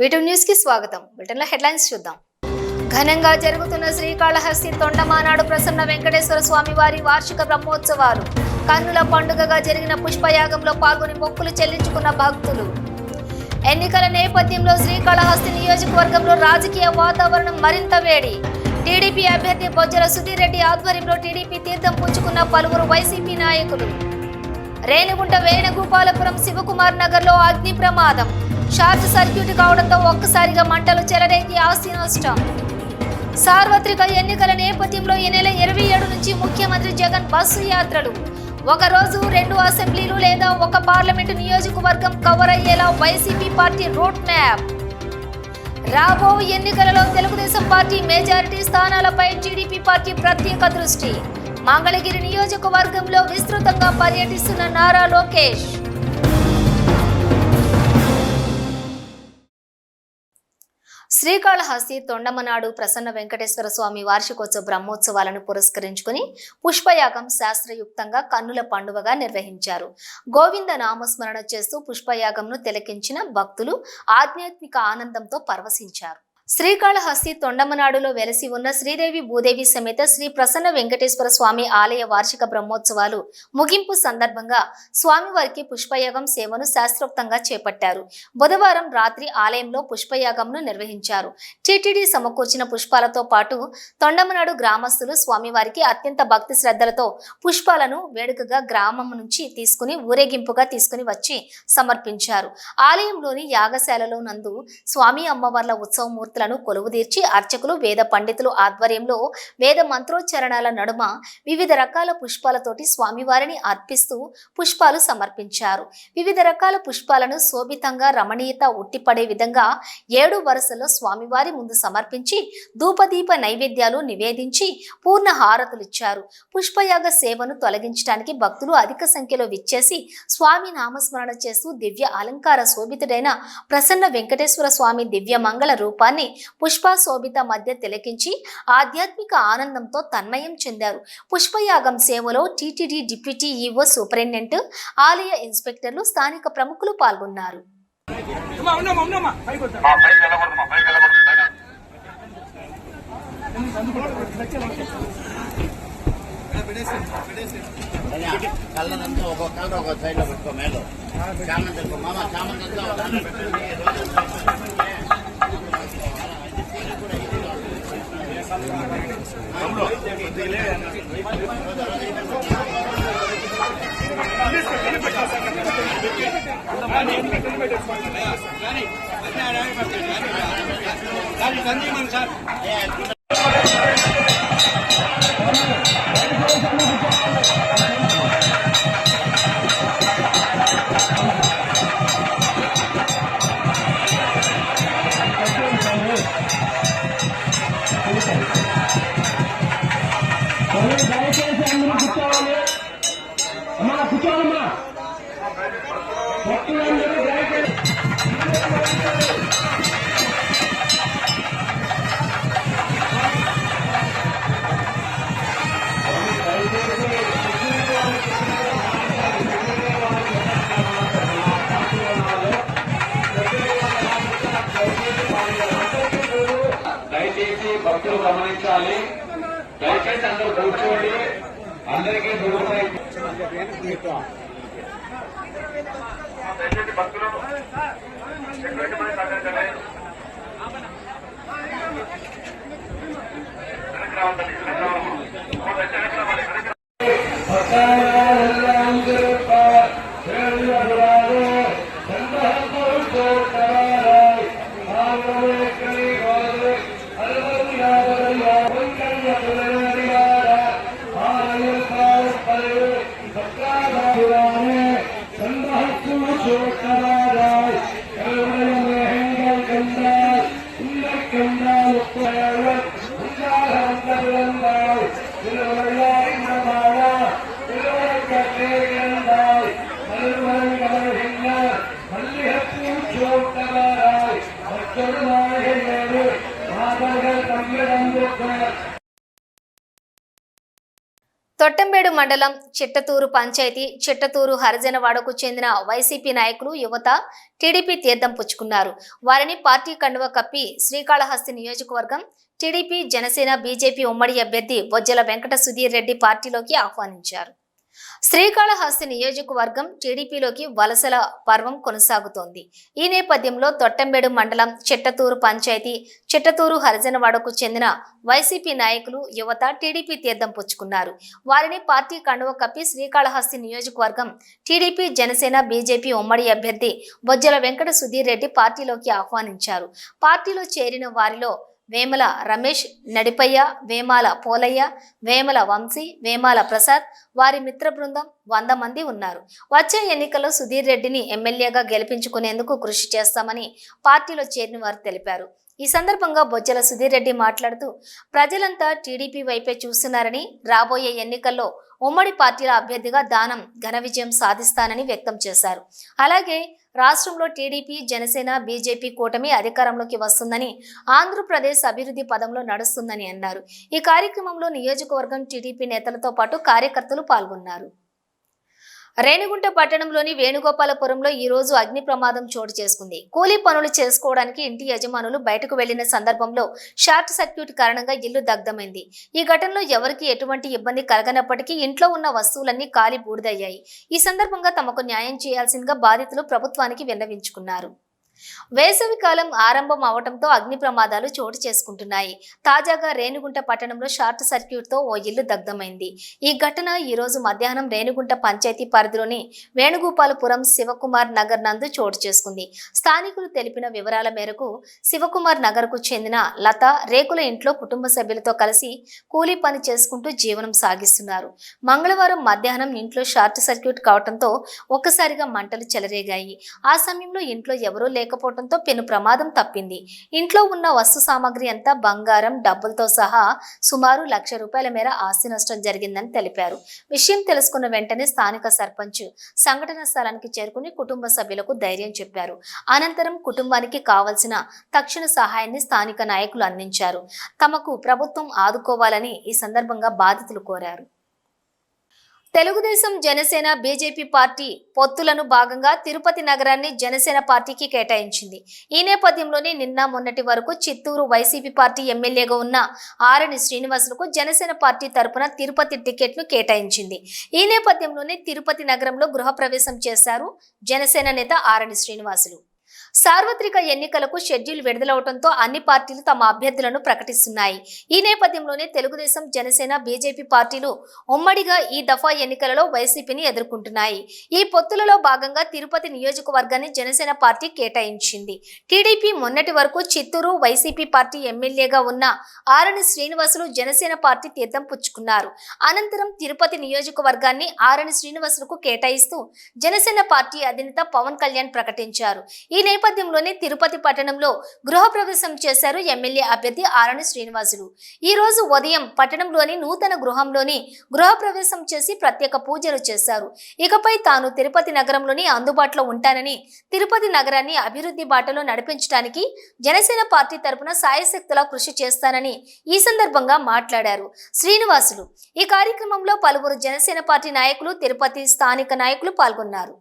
వీటి న్యూస్కి స్వాగతం. బ్రిటన్లో హెడ్లైన్స్ చూద్దాం. ఘనంగా జరుగుతున్న శ్రీకాళహస్తి తొండమానాడు ప్రసన్న వెంకటేశ్వర స్వామి వారి వార్షిక బ్రహ్మోత్సవాలు. కన్నుల పండుగగా జరిగిన పుష్పయాగంలో పాల్గొని మొక్కులు చెల్లించుకున్న భక్తులు. ఎన్నికల నేపథ్యంలో శ్రీకాళహస్తి నియోజకవర్గంలో రాజకీయ వాతావరణం మరింత వేడి. టీడీపీ అభ్యర్థి బొజ్జల సుధీర్ రెడ్డి ఆధ్వర్యంలో టీడీపీ తీర్థం పుచ్చుకున్న పలువురు వైసీపీ నాయకులు. రేణిగుంట వేణుగోపాలపురం శివకుమార్ నగర్లో అగ్ని ప్రమాదం. షార్ట్ సర్క్యూట్ కావడంతో ఒక్కసారిగా మంటలు చెలరేగి ఆస్తి నష్టం. సార్వత్రిక ఎన్నికల నేపథ్యంలో ఈ నెల ఇరవై ఏడు నుంచి ముఖ్యమంత్రి జగన్ బస్సు యాత్రలు. ఒక రోజు రెండు అసెంబ్లీలు లేదా ఒక పార్లమెంటు నియోజకవర్గం కవర్ అయ్యేలా వైసీపీ పార్టీ రూట్ మ్యాప్. రాబో ఎన్నికలలో తెలుగుదేశం పార్టీ మెజారిటీ స్థానాలపై టీడీపీ పార్టీ ప్రత్యేక దృష్టి. మంగళగిరి నియోజకవర్గంలో విస్తృతంగా పర్యటిస్తున్న నారా లోకేష్. శ్రీకాళహస్తి తొండమనాడు ప్రసన్న వెంకటేశ్వర స్వామి వార్షికోత్సవ బ్రహ్మోత్సవాలను పురస్కరించుకుని పుష్పయాగం శాస్త్రయుక్తంగా కన్నుల పండుగగా నిర్వహించారు. గోవింద నామస్మరణ చేస్తూ పుష్పయాగంను తిలకించిన భక్తులు ఆధ్యాత్మిక ఆనందంతో పరవశించారు. శ్రీకాళహస్తి తొండమనాడులో వెలసి ఉన్న శ్రీదేవి భూదేవి సమేత శ్రీ ప్రసన్న వెంకటేశ్వర స్వామి ఆలయ వార్షిక బ్రహ్మోత్సవాలు ముగింపు సందర్భంగా స్వామివారికి పుష్పయాగం సేవను శాస్త్రోక్తంగా చేపట్టారు. బుధవారం రాత్రి ఆలయంలో పుష్పయాగంను నిర్వహించారు. టీటీడీ సమకూర్చిన పుష్పాలతో పాటు తొండమనాడు గ్రామస్తులు స్వామివారికి అత్యంత భక్తి శ్రద్ధలతో పుష్పాలను వేడుకగా గ్రామం నుంచి తీసుకుని ఊరేగింపుగా తీసుకుని వచ్చి సమర్పించారు. ఆలయంలోని యాగశాలలో నందు స్వామి అమ్మవార్ల భక్తులను కొలువుదీర్చి అర్చకులు వేద పండితులు ఆధ్వర్యంలో వేద మంత్రోచ్చరణాల నడుమ వివిధ రకాల పుష్పాలతోటి స్వామివారిని అర్పిస్తూ పుష్పాలు సమర్పించారు. వివిధ రకాల పుష్పాలను శోభితంగా రమణీయత ఉట్టిపడే విధంగా ఏడు వరుసలో స్వామివారి ముందు సమర్పించి ధూపదీప నైవేద్యాలు నివేదించి పూర్ణ హారతులిచ్చారు పుష్పయాగ సేవను తొలగించడానికి భక్తులు అధిక సంఖ్యలో విచ్చేసి స్వామి నామస్మరణ చేస్తూ దివ్య అలంకార శోభితుడైన ప్రసన్న వెంకటేశ్వర స్వామి దివ్య మంగళ రూపాన్ని పుష్ప శోభిత మధ్య తిలకించి ఆధ్యాత్మిక ఆనందంతో తన్మయం చెందారు. పుష్పయాగం సేవలో టీటీడీ డిప్యూటీ ఈవో సూపరింటెండెంట్ ఆలయ ఇన్స్పెక్టర్లు స్థానిక ప్రముఖులు పాల్గొన్నారు. కళ్ళనంతా ఒక కలర్ ఒక సైడ్లో పెట్టుకో మేలో. చామంతి మామ చామంతి దయచేసి అందరూ కూర్చోవాలి. అమ్మా కూర్చోవాలమ్మా. భక్తులందరూ దయచేసి దయచేసి భక్తులు గమనించాలి. దయచేసి అందరూ కూర్చోండి. అందరికీ దూరమై దయచేసి Gracias. మండలం చిట్టతూరు పంచాయతీ చిట్టతూరు హరిజనవాడకు చెందిన వైసీపీ నాయకులు యువత టీడీపీ తీర్థం పుచ్చుకున్నారు. వారిని పార్టీ కండువ కప్పి శ్రీకాళహస్తి నియోజకవర్గం టీడీపీ జనసేన బీజేపీ ఉమ్మడి అభ్యర్థి బొజ్జల వెంకట సుధీర్ రెడ్డి పార్టీలోకి ఆహ్వానించారు. శ్రీకాళహస్తి నియోజకవర్గం టీడీపీలోకి వలసల పర్వం కొనసాగుతోంది. ఈ నేపథ్యంలో తొట్టంబేడు మండలం చిట్టతూరు పంచాయతీ చిట్టతూరు హరిజనవాడకు చెందిన వైసీపీ నాయకులు యువత టీడీపీ తీర్థం పుచ్చుకున్నారు. వారిని పార్టీ కండువ కప్పి శ్రీకాళహస్తి నియోజకవర్గం టీడీపీ జనసేన బీజేపీ ఉమ్మడి అభ్యర్థి బొజ్జల వెంకట సుధీర్ రెడ్డి పార్టీలోకి ఆహ్వానించారు. పార్టీలో చేరిన వారిలో వేమల రమేష్ నడిపయ్య వేమాల పోలయ్య వేమల వంశీ వేమాల ప్రసాద్ వారి మిత్ర బృందం వంద మంది ఉన్నారు. వచ్చే ఎన్నికల్లో సుధీర్ రెడ్డిని ఎమ్మెల్యేగా గెలిపించుకునేందుకు కృషి చేస్తామని పార్టీలో చేరిన వారు తెలిపారు. ఈ సందర్భంగా బొజ్జల సుధీర్ రెడ్డి మాట్లాడుతూ ప్రజలంతా టీడీపీ వైపే చూస్తున్నారని రాబోయే ఎన్నికల్లో ఉమ్మడి పార్టీల అభ్యర్థిగా దానం ఘన విజయం సాధిస్తానని వ్యక్తం చేశారు. అలాగే రాష్ట్రంలో టీడీపీ జనసేన బీజేపీ కూటమి అధికారంలోకి వస్తుందని ఆంధ్రప్రదేశ్ అభివృద్ధి పదంలో నడుస్తుందని అన్నారు. ఈ కార్యక్రమంలో నియోజకవర్గం టీడీపీ నేతలతో పాటు కార్యకర్తలు పాల్గొన్నారు. రేణిగుంట పట్టణంలోని వేణుగోపాలపురంలో ఈ రోజు అగ్ని ప్రమాదం చోటు చేసుకుంది. కూలీ పనులు చేసుకోవడానికి ఇంటి యజమానులు బయటకు వెళ్ళిన సందర్భంలో షార్ట్ సర్క్యూట్ కారణంగా ఇల్లు దగ్ధమైంది. ఈ ఘటనలో ఎవరికి ఎటువంటి ఇబ్బంది కలగనప్పటికీ ఇంట్లో ఉన్న వస్తువులన్నీ కాలి బూడిదయ్యాయి ఈ సందర్భంగా తమకు న్యాయం చేయాల్సిందిగా బాధితులు ప్రభుత్వానికి విన్నవించుకున్నారు. వేసవి కాలం ఆరంభం అవడంతో అగ్ని ప్రమాదాలు చోటు చేసుకుంటున్నాయి. తాజాగా రేణుగుంట పట్టణంలో షార్ట్ సర్క్యూట్తో ఓ ఇల్లు దగ్ధమైంది. ఈ ఘటన ఈ రోజు మధ్యాహ్నం రేణుగుంట పంచాయతీ పరిధిలోని వేణుగోపాలపురం శివకుమార్ నగర్ నందు చోటు చేసుకుంది. స్థానికులు తెలిపిన వివరాల మేరకు శివకుమార్ నగర్కు చెందిన లత రేకుల ఇంట్లో కుటుంబ సభ్యులతో కలిసి కూలీ పని చేసుకుంటూ జీవనం సాగిస్తున్నారు. మంగళవారం మధ్యాహ్నం ఇంట్లో షార్ట్ సర్క్యూట్ కావడంతో ఒక్కసారిగా మంటలు చెలరేగాయి. ఆ సమయంలో ఇంట్లో ఎవరూ లేకపోవడంతో పెను ప్రమాదం తప్పింది. ఇంట్లో ఉన్న వస్తు సామాగ్రి అంతా బంగారం డబ్బులతో సహా సుమారు లక్ష రూపాయల మేర ఆస్తి నష్టం జరిగిందని తెలిపారు. విషయం తెలుసుకున్న వెంటనే స్థానిక సర్పంచ్ సంఘటన స్థలానికి చేరుకుని కుటుంబ సభ్యులకు ధైర్యం చెప్పారు. అనంతరం కుటుంబానికి కావలసిన తక్షణ సహాయాన్ని స్థానిక నాయకులు అందించారు. తమకు ప్రభుత్వం ఆదుకోవాలని ఈ సందర్భంగా బాధితులు కోరారు. తెలుగుదేశం జనసేన బీజేపీ పార్టీ పొత్తులను భాగంగా తిరుపతి నగరాన్ని జనసేన పార్టీకి కేటాయించింది. ఈ నేపథ్యంలోనే నిన్న మొన్నటి వరకు చిత్తూరు వైసీపీ పార్టీ ఎమ్మెల్యేగా ఉన్న ఆరణి శ్రీనివాసులకు జనసేన పార్టీ తరపున తిరుపతి టికెట్ను కేటాయించింది. ఈ నేపథ్యంలోనే తిరుపతి నగరంలో గృహప్రవేశం చేశారు జనసేన నేత ఆరణి శ్రీనివాసులు. సార్వత్రిక ఎన్నికలకు షెడ్యూల్ విడుదలవడంతో అన్ని పార్టీలు తమ అభ్యర్థులను ప్రకటిస్తున్నాయి. ఈ నేపథ్యంలోనే తెలుగుదేశం జనసేన బీజేపీ పార్టీలు ఉమ్మడిగా ఈ దఫా ఎన్నికలలో వైసీపీని ఎదుర్కొంటున్నాయి. ఈ పొత్తులలో భాగంగా తిరుపతి నియోజకవర్గాన్ని జనసేన పార్టీ కేటాయించింది. టీడీపీ మొన్నటి వరకు చిత్తూరు వైసీపీ పార్టీ ఎమ్మెల్యేగా ఉన్న ఆరణి శ్రీనివాసులు జనసేన పార్టీ తీర్థం పుచ్చుకున్నారు. అనంతరం తిరుపతి నియోజకవర్గాన్ని ఆరణి శ్రీనివాసులకు కేటాయిస్తూ జనసేన పార్టీ అధినేత పవన్ కళ్యాణ్ ప్రకటించారు. ఈ నేపథ్యంలోనే తిరుపతి పట్టణంలో గృహప్రవేశం చేశారు ఎమ్మెల్యే అభ్యర్థి ఆరణి శ్రీనివాసులు. ఈ రోజు ఉదయం పట్టణంలోని నూతన గృహంలోని గృహప్రవేశం చేసి ప్రత్యేక పూజలు చేశారు. ఇకపై తాను తిరుపతి నగరంలోని అందుబాటులో ఉంటానని తిరుపతి నగరాన్ని అభివృద్ధి బాటలో నడిపించడానికి జనసేన పార్టీ తరపున సాయశక్తులా కృషి చేస్తానని ఈ సందర్భంగా మాట్లాడారు శ్రీనివాసులు. ఈ కార్యక్రమంలో పలువురు జనసేన పార్టీ నాయకులు తిరుపతి స్థానిక నాయకులు పాల్గొన్నారు.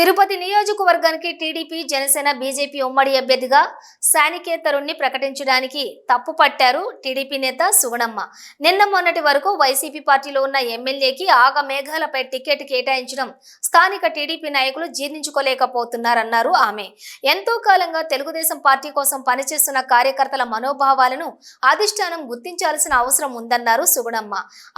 తిరుపతి నియోజకవర్గానికి టీడీపీ జనసేన బీజేపీ ఉమ్మడి అభ్యర్థిగా శానికేతరుణ్ణి ప్రకటించడానికి తప్పు పట్టారు టీడీపీ నేత సుగుణమ్మ. నిన్న మొన్నటి వరకు వైసీపీ పార్టీలో ఉన్న ఎమ్మెల్యేకి ఆగ మేఘాలపై టికెట్ కేటాయించడం స్థానిక టీడీపీ నాయకులు జీర్ణించుకోలేకపోతున్నారన్నారు ఆమె. ఎంతో కాలంగా తెలుగుదేశం పార్టీ కోసం పనిచేస్తున్న కార్యకర్తల మనోభావాలను అధిష్టానం గుర్తించాల్సిన అవసరం ఉందన్నారు సుగుణమ్మ.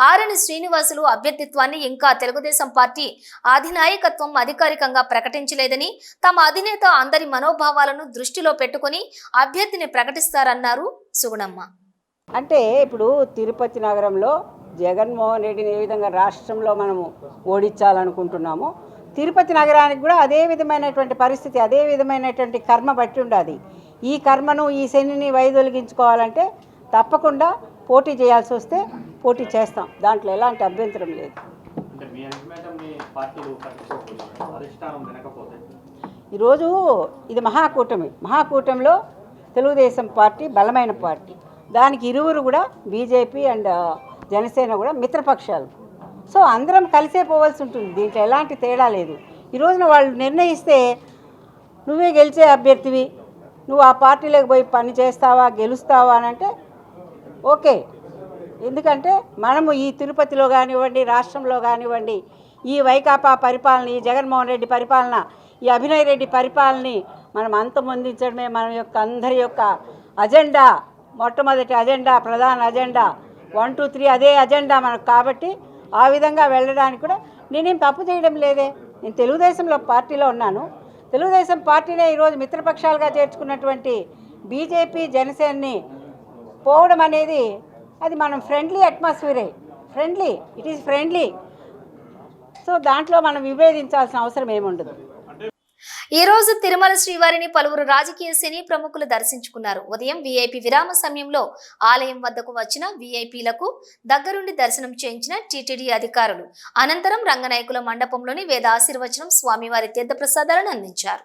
ఆరణి శ్రీనివాసులు అభ్యర్థిత్వాన్ని ఇంకా తెలుగుదేశం పార్టీ అధినాయకత్వం అధికారికంగా ప్రకటించలేదని తమ అధినేత అందరి మనోభావాలను దృష్టిలో పెట్టుకుని అభ్యర్థిని ప్రకటిస్తారన్నారు సుగుణమ్మ. అంటే ఇప్పుడు తిరుపతి నగరంలో జగన్మోహన్ రెడ్డిని ఏ విధంగా రాష్ట్రంలో మనము ఓడించాలనుకుంటున్నామో తిరుపతి నగరానికి కూడా అదే విధమైనటువంటి పరిస్థితి అదే విధమైనటువంటి కర్మ బట్టి ఉండాలి ఈ కర్మను ఈ శనిని వైదొలిగించుకోవాలంటే తప్పకుండా పోటీ చేయాల్సి వస్తే పోటీ చేస్తాం. దాంట్లో ఎలాంటి అభ్యంతరం లేదు. ఈరోజు ఇది మహాకూటమి. మహాకూటమిలో తెలుగుదేశం పార్టీ బలమైన పార్టీ. దానికి ఇరువురు కూడా బీజేపీ అండ్ జనసేన కూడా మిత్రపక్షాలు. సో అందరం కలిసే పోవాల్సి ఉంటుంది. దీంట్లో ఎలాంటి తేడా లేదు. ఈ రోజున వాళ్ళు నిర్ణయిస్తే నువ్వే గెలిచే అభ్యర్థివి. నువ్వు ఆ పార్టీలోకి పోయి పని చేస్తావా గెలుస్తావా అని అంటే ఓకే. ఎందుకంటే మనము ఈ తిరుపతిలో కానివ్వండి రాష్ట్రంలో కానివ్వండి ఈ వైకాపా పరిపాలన ఈ జగన్మోహన్ రెడ్డి పరిపాలన ఈ అభినయ్ రెడ్డి పరిపాలనని మనం అంతమొందించడమే మన యొక్క అందరి యొక్క అజెండా మొట్టమొదటి అజెండా ప్రధాన అజెండా. వన్ టూ త్రీ అదే అజెండా మనకు కాబట్టి ఆ విధంగా వెళ్ళడానికి కూడా నేనేం తప్పు చేయడం లేదే. నేను తెలుగుదేశంలో పార్టీలో ఉన్నాను. తెలుగుదేశం పార్టీనే ఈరోజు మిత్రపక్షాలుగా చేర్చుకున్నటువంటి బీజేపీ జనసేనని పోవడం అనేది అది మనం friendly అట్మాస్ఫియరే friendly it is friendly so దాంట్లో మనం విభేదించాల్సిన అవసరం ఏముండదు. ఈ రోజు తిరుమల శ్రీవారిని పలువురు రాజకీయ సినీ ప్రముఖులు దర్శించుకున్నారు. ఉదయం వీఐపీ విరామ సమయంలో ఆలయం వద్దకు వచ్చిన వీఐపీలకు దగ్గరుండి దర్శనం చేయించిన టీటీడీ అధికారులు. అనంతరం రంగనాయకుల మండపంలోని వేద ఆశీర్వచనం స్వామివారి తీర్థప్రసాదాలను అందించారు.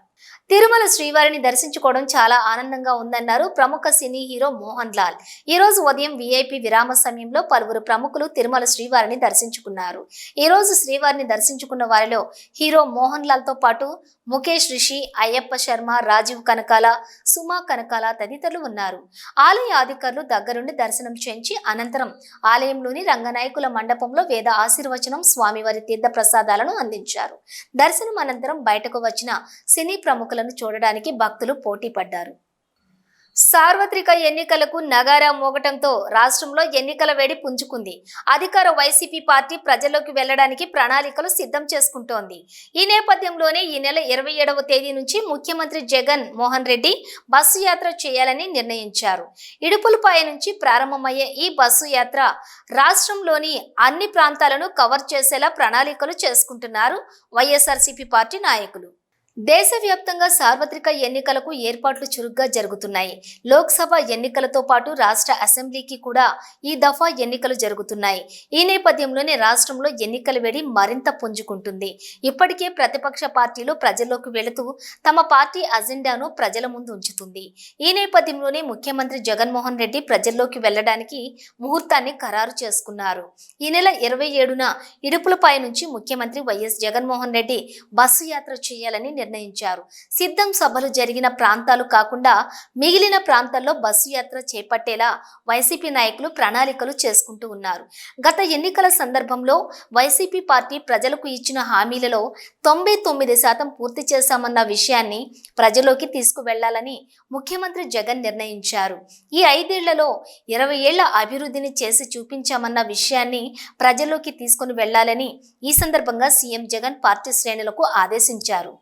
తిరుమల శ్రీవారిని దర్శించుకోవడం చాలా ఆనందంగా ఉందన్నారు ప్రముఖ సినీ హీరో మోహన్ లాల్. ఈ రోజు ఉదయం వీఐపీ విరామ సమయంలో పలువురు ప్రముఖులు తిరుమల శ్రీవారిని దర్శించుకున్నారు. ఈ రోజు శ్రీవారిని దర్శించుకున్న వారిలో హీరో మోహన్ లాల్తో పాటు ముఖేష్ రిషి అయ్యప్ప శర్మ రాజీవ్ కనకాల సుమా కనకాల తదితరులు ఉన్నారు. ఆలయ అధికారులు దగ్గరుండి దర్శనం చేయించి అనంతరం ఆలయంలోని రంగనాయకుల మండపంలో వేద ఆశీర్వచనం స్వామివారి తీర్థ ప్రసాదాలను అందించారు. దర్శనం అనంతరం బయటకు వచ్చిన సినీ ప్రముఖులు ప్రముఖులను చూడడానికి భక్తులు పోటీ పడ్డారు. సార్వత్రిక ఎన్నికలకు నగారా మోగటంతో రాష్ట్రంలో ఎన్నికల వేడి పుంజుకుంది. అధికార వైసీపీ పార్టీ ప్రజల్లోకి వెళ్ళడానికి ప్రణాళికలు సిద్ధం చేసుకుంటోంది. ఈ నేపథ్యంలోనే ఈ నెల ఇరవై ఏడవ తేదీ నుంచి ముఖ్యమంత్రి జగన్ మోహన్ రెడ్డి బస్సు యాత్ర చేయాలని నిర్ణయించారు. ఇడుపులపాయ నుంచి ప్రారంభమయ్యే ఈ బస్సు యాత్ర రాష్ట్రంలోని అన్ని ప్రాంతాలను కవర్ చేసేలా ప్రణాళికలు చేసుకుంటున్నారు వైఎస్ఆర్సీపీ పార్టీ నాయకులు. దేశవ్యాప్తంగా సార్వత్రిక ఎన్నికలకు ఏర్పాట్లు చురుగ్గా జరుగుతున్నాయి. లోక్సభ ఎన్నికలతో పాటు రాష్ట్ర అసెంబ్లీకి కూడా ఈ దఫా ఎన్నికలు జరుగుతున్నాయి. ఈ నేపథ్యంలోనే రాష్ట్రంలో ఎన్నికల వేడి మరింత పుంజుకుంటుంది. ఇప్పటికే ప్రతిపక్ష పార్టీలు ప్రజల్లోకి వెళుతూ తమ పార్టీ అజెండాను ప్రజల ముందు ఉంచుతుంది. ఈ నేపథ్యంలోనే ముఖ్యమంత్రి జగన్మోహన్ రెడ్డి ప్రజల్లోకి వెళ్ళడానికి ముహూర్తాన్ని ఖరారు చేసుకున్నారు. ఈ నెల ఇరవై ఏడున ఇడుపులపై నుంచి ముఖ్యమంత్రి వైఎస్ జగన్మోహన్ రెడ్డి బస్సు యాత్ర చేయాలని నిర్ణయించారు. సిద్ధం సభలు జరిగిన ప్రాంతాలు కాకుండా మిగిలిన ప్రాంతాల్లో బస్సు యాత్ర చేపట్టేలా వైసీపీ నాయకులు ప్రణాళికలు చేసుకుంటూ ఉన్నారు. గత ఎన్నికల సందర్భంలో వైసీపీ పార్టీ ప్రజలకు ఇచ్చిన హామీలలో తొంభై తొమ్మిది శాతం పూర్తి చేశామన్న విషయాన్ని ప్రజలోకి తీసుకువెళ్ళాలని ముఖ్యమంత్రి జగన్ నిర్ణయించారు. ఈ ఐదేళ్ళలో ఇరవై ఏళ్ళ అభివృద్ధిని చేసి చూపించామన్న విషయాన్ని ప్రజల్లోకి తీసుకుని వెళ్ళాలని ఈ సందర్భంగా సీఎం జగన్ పార్టీ శ్రేణులకు ఆదేశించారు.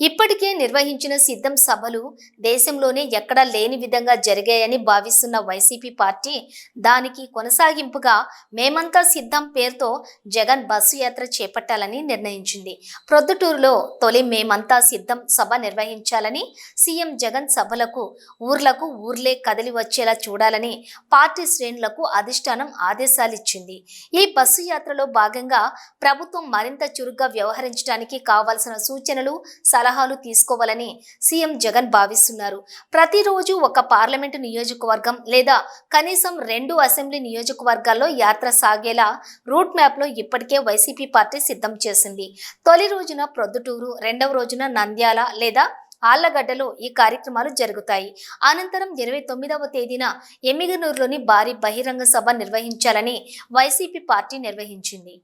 ఇప్పటికే నిర్వహించిన సిద్ధం సభలు దేశంలోనే ఎక్కడా లేని విధంగా జరిగాయని భావిస్తున్న వైసీపీ పార్టీ దానికి కొనసాగింపుగా మేమంతా సిద్ధం పేరుతో జగన్ బస్సు యాత్ర చేపట్టాలని నిర్ణయించింది. ప్రొద్దుటూరులో తొలి మేమంతా సిద్ధం సభ నిర్వహించాలని సీఎం జగన్ సభలకు ఊర్లకు ఊర్లే కదిలి వచ్చేలా చూడాలని పార్టీ శ్రేణులకు అధిష్టానం ఆదేశాలిచ్చింది. ఈ బస్సు యాత్రలో భాగంగా ప్రభుత్వం మరింత చురుగ్గా వ్యవహరించడానికి కావాల్సిన సూచనలు సలహాలు తీసుకోవాలని సీఎం జగన్ భావిస్తున్నారు. ప్రతిరోజు ఒక పార్లమెంటు నియోజకవర్గం లేదా కనీసం రెండు అసెంబ్లీ నియోజకవర్గాల్లో యాత్ర సాగేలా రూట్ మ్యాప్లో ఇప్పటికే వైసీపీ పార్టీ సిద్ధం చేసింది. తొలి రోజున ప్రొద్దుటూరు రెండవ రోజున నంద్యాల లేదా ఆళ్ళగడ్డలో ఈ కార్యక్రమాలు జరుగుతాయి. అనంతరం ఇరవై తొమ్మిదవ తేదీన ఎమ్మిగనూరులోని భారీ బహిరంగ సభ నిర్వహించాలని వైసీపీ పార్టీ నిర్వహించింది.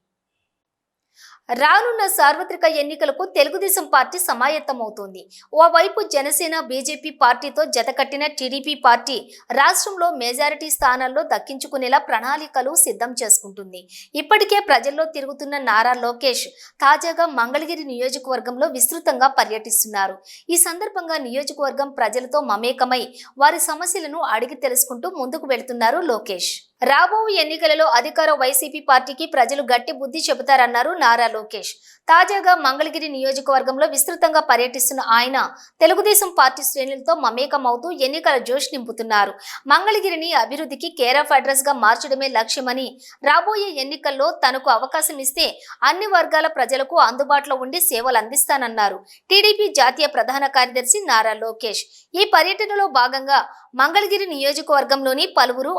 రానున్న సార్వత్రిక ఎన్నికలకు తెలుగుదేశం పార్టీ సమాయత్తమవుతోంది. ఓవైపు జనసేన బీజేపీ పార్టీతో జతకట్టిన టీడీపీ పార్టీ రాష్ట్రంలో మెజారిటీ స్థానాల్లో దక్కించుకునేలా ప్రణాళికలు సిద్ధం చేసుకుంటుంది. ఇప్పటికే ప్రజల్లో తిరుగుతున్న నారా లోకేష్ తాజాగా మంగళగిరి నియోజకవర్గంలో విస్తృతంగా పర్యటిస్తున్నారు. ఈ సందర్భంగా నియోజకవర్గం ప్రజలతో మమేకమై వారి సమస్యలను అడిగి తెలుసుకుంటూ ముందుకు వెళ్తున్నారు లోకేష్. రాబో ఎన్నికలలో అధికార వైసీపీ పార్టీకి ప్రజలు గట్టి బుద్ధి చెబుతారన్నారు నారా లోకేష్. తాజాగా మంగళగిరి నియోజకవర్గంలో విస్తృతంగా పర్యటిస్తున్న ఆయన తెలుగుదేశం పార్టీ శ్రేణులతో మమేకమవుతూ ఎన్నికల జోష్ నింపుతున్నారు. మంగళగిరిని అభివృద్ధికి కేర్ ఆఫ్ అడ్రస్గా మార్చడమే లక్ష్యమని రాబోయే ఎన్నికల్లో తనకు అవకాశం ఇస్తే అన్ని వర్గాల ప్రజలకు అందుబాటులో ఉండి సేవలు అందిస్తానన్నారు. టీడీపీ జాతీయ ప్రధాన కార్యదర్శి నారా లోకేష్. ఈ పర్యటనలో భాగంగా మంగళగిరి నియోజకవర్గంలోని పలువురు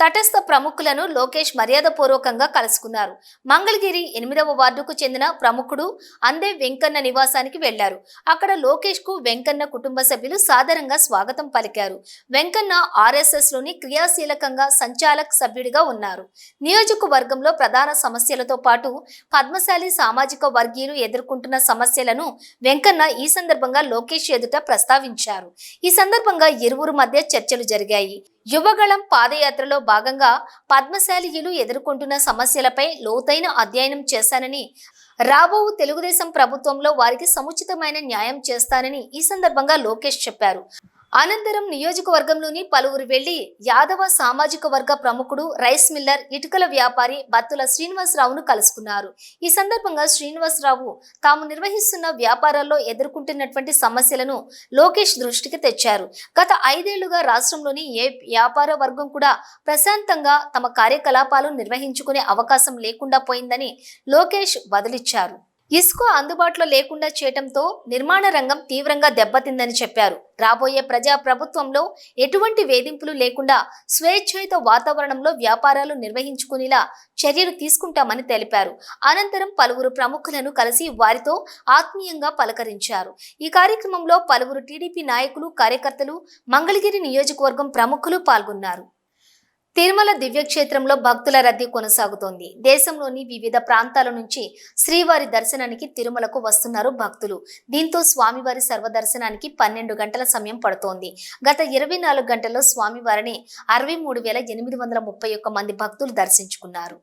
తటస్థ ప్రముఖులను లోకేష్ మర్యాదపూర్వకంగా కలుసుకున్నారు. మంగళగిరి ఎనిమిదవ వార్డుకు చెందిన ప్రముఖుడు అందే వెంకన్న నివాసానికి వెళ్ళారు. అక్కడ లోకేష్కు వెంకన్న కుటుంబ సభ్యులు సాదరంగా స్వాగతం పలికారు. వెంకన్న ఆర్ఎస్ఎస్లోని క్రియాశీలకంగా సంచాలక్ సభ్యుడిగా ఉన్నారు. నియోజకవర్గంలో ప్రధాన సమస్యలతో పాటు పద్మశాలి సామాజిక వర్గీయులు ఎదుర్కొంటున్న సమస్యలను వెంకన్న ఈ సందర్భంగా లోకేష్ ఎదుట ప్రస్తావించారు. ఈ సందర్భంగా ఇరువురు మధ్య చర్చలు జరిగాయి. యువగళం పాదయాత్రలో భాగంగా పద్మశాలీయులు ఎదుర్కొంటున్న సమస్యలపై లోతైన అధ్యయనం చేశానని రాబో తెలుగుదేశం ప్రభుత్వంలో వారికి సముచితమైన న్యాయం చేస్తానని ఈ సందర్భంగా లోకేష్ చెప్పారు. అనంతరం నియోజకవర్గంలోని పలువురు వెళ్ళి యాదవ సామాజిక వర్గ ప్రముఖుడు రైస్ మిల్లర్ ఇటుకల వ్యాపారి బత్తుల శ్రీనివాసరావును కలుసుకున్నారు. ఈ సందర్భంగా శ్రీనివాసరావు తాము నిర్వహిస్తున్న వ్యాపారాల్లో ఎదుర్కొంటున్నటువంటి సమస్యలను లోకేష్ దృష్టికి తెచ్చారు. గత ఐదేళ్ళుగా రాష్ట్రంలోని ఏ వ్యాపార వర్గం కూడా ప్రశాంతంగా తమ కార్యకలాపాలు నిర్వహించుకునే అవకాశం లేకుండా పోయిందని లోకేష్ బదిలిచ్చారు ఇసుక అందుబాటులో లేకుండా చేయటంతో నిర్మాణ రంగం తీవ్రంగా దెబ్బతిందని చెప్పారు. రాబోయే ప్రజా ప్రభుత్వంలో ఎటువంటి వేధింపులు లేకుండా స్వేచ్ఛయుత వాతావరణంలో వ్యాపారాలు నిర్వహించుకునేలా చర్యలు తీసుకుంటామని తెలిపారు. అనంతరం పలువురు ప్రముఖులను కలిసి వారితో ఆత్మీయంగా పలకరించారు. ఈ కార్యక్రమంలో పలువురు టీడీపీ నాయకులు కార్యకర్తలు మంగళగిరి నియోజకవర్గం ప్రముఖులు పాల్గొన్నారు. తిరుమల దివ్యక్షేత్రంలో భక్తుల రద్దీ కొనసాగుతోంది. దేశంలోని వివిధ ప్రాంతాల నుంచి శ్రీవారి దర్శనానికి తిరుమలకు వస్తున్నారు భక్తులు. దీంతో స్వామివారి సర్వదర్శనానికి పన్నెండు గంటల సమయం పడుతోంది. గత ఇరవై నాలుగు గంటల్లో స్వామివారిని అరవై మూడు వేల ఎనిమిది వందల ముప్పై ఒక్క మంది భక్తులు దర్శించుకున్నారు.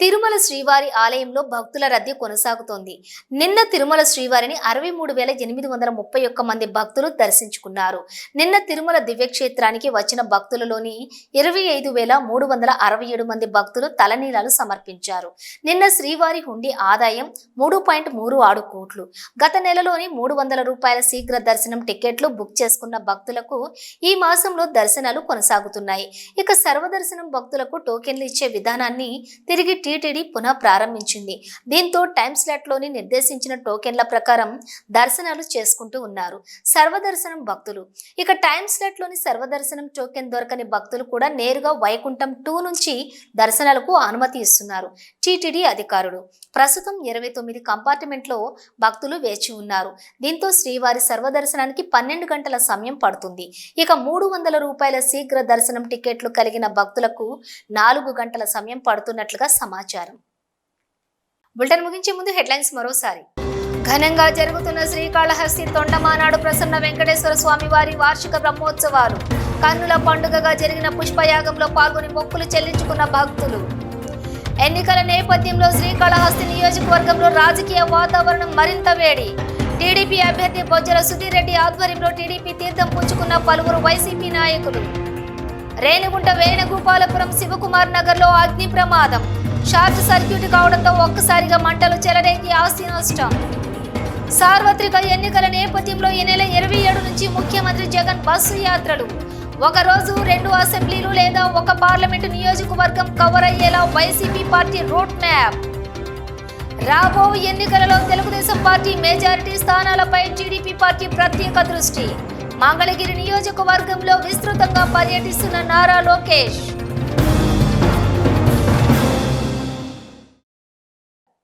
తిరుమల శ్రీవారి ఆలయంలో భక్తుల రద్దీ కొనసాగుతోంది. నిన్న తిరుమల శ్రీవారిని అరవై మూడు వేల ఎనిమిది వందల ముప్పై ఒక్క మంది భక్తులు దర్శించుకున్నారు. నిన్న తిరుమల దివ్యక్షేత్రానికి వచ్చిన భక్తులలోని ఇరవై ఐదు వేల మూడు వందల అరవై ఏడు మంది భక్తులు తలనీలాలు సమర్పించారు. నిన్న శ్రీవారి హుండీ ఆదాయం మూడు పాయింట్ మూడు ఆరు కోట్లు. గత నెలలోని మూడు వందల రూపాయల శీఘ్ర దర్శనం టికెట్లు బుక్ చేసుకున్న భక్తులకు ఈ మాసంలో దర్శనాలు కొనసాగుతున్నాయి. ఇక సర్వదర్శనం భక్తులకు టోకెన్లు ఇచ్చే విధానాన్ని తిరిగి టీటీడీ పునః ప్రారంభించింది. దీంతో టైం స్లాట్లోని నిర్దేశించిన టోకెన్ల ప్రకారం దర్శనాలు చేసుకుంటూ ఉన్నారు. సర్వదర్శనం భక్తులు. ఇక టైం స్లాట్లోని సర్వదర్శనం టోకెన్ దొరకని భక్తులు కూడా నేరుగా వైకుంఠం టూ నుంచి దర్శనాలకు అనుమతి ఇస్తున్నారు. టీటీడీ అధికారులు. ప్రస్తుతం ఇరవై తొమ్మిది కంపార్ట్మెంట్లో భక్తులు వేచి ఉన్నారు. దీంతో శ్రీవారి సర్వదర్శనానికి పన్నెండు గంటల సమయం పడుతుంది. ఇక మూడు వందల రూపాయల శీఘ్ర దర్శనం టికెట్లు కలిగిన భక్తులకు నాలుగు గంటల సమయం పడుతున్నట్లుగా సమాచారం. బులెటిన్ ముగించే ముందు హెడ్లైన్స్ మరోసారి. ఘనంగా జరుగుతున్న శ్రీకాళహస్తి తొండమానాడు ప్రసన్న వెంకటేశ్వర స్వామి వారి వార్షిక బ్రహ్మోత్సవాలు. కన్నుల పండుగగా జరిగిన పుష్పయాగంలో పాల్గొని మొక్కులు చెల్లించుకున్న భక్తులు. ఎన్నికల నేపథ్యంలో శ్రీకాళహస్తి నియోజకవర్గంలో రాజకీయ వాతావరణం మరింత వేడి. టీడీపీ అభ్యర్థి బొజ్జల సుధీర్ రెడ్డి ఆధ్వర్యంలో టీడీపీ తీర్థం పుచ్చుకున్న పలువురు వైసీపీ నాయకులు. రేణిగుంట వేణుగోపాలపురం శివకుమార్ నగర్లో అగ్ని ప్రమాదం. షార్ట్ సర్క్యూట్ కావడంతో ఒక్కసారిగా మంటలు చెలరేగి ఆస్తి నష్టం. సార్వత్రిక ఎన్నికల నేపథ్యంలో ఈ నెల ఇరవై ఏడు నుంచి ముఖ్యమంత్రి జగన్ బస్సు యాత్రలు. ఒక రోజు రెండు అసెంబ్లీలు లేదా ఒక పార్లమెంటు నియోజకవర్గం కవర్ అయ్యేలా వైసీపీ పార్టీ రోడ్ మ్యాప్. రాబో ఎన్నికలలో తెలుగుదేశం పార్టీ మెజారిటీ స్థానాలపై టీడీపీ పార్టీ ప్రత్యేక దృష్టి. మంగళగిరి నియోజకవర్గంలో విస్తృతంగా పర్యటిస్తున్న నారా లోకేష్.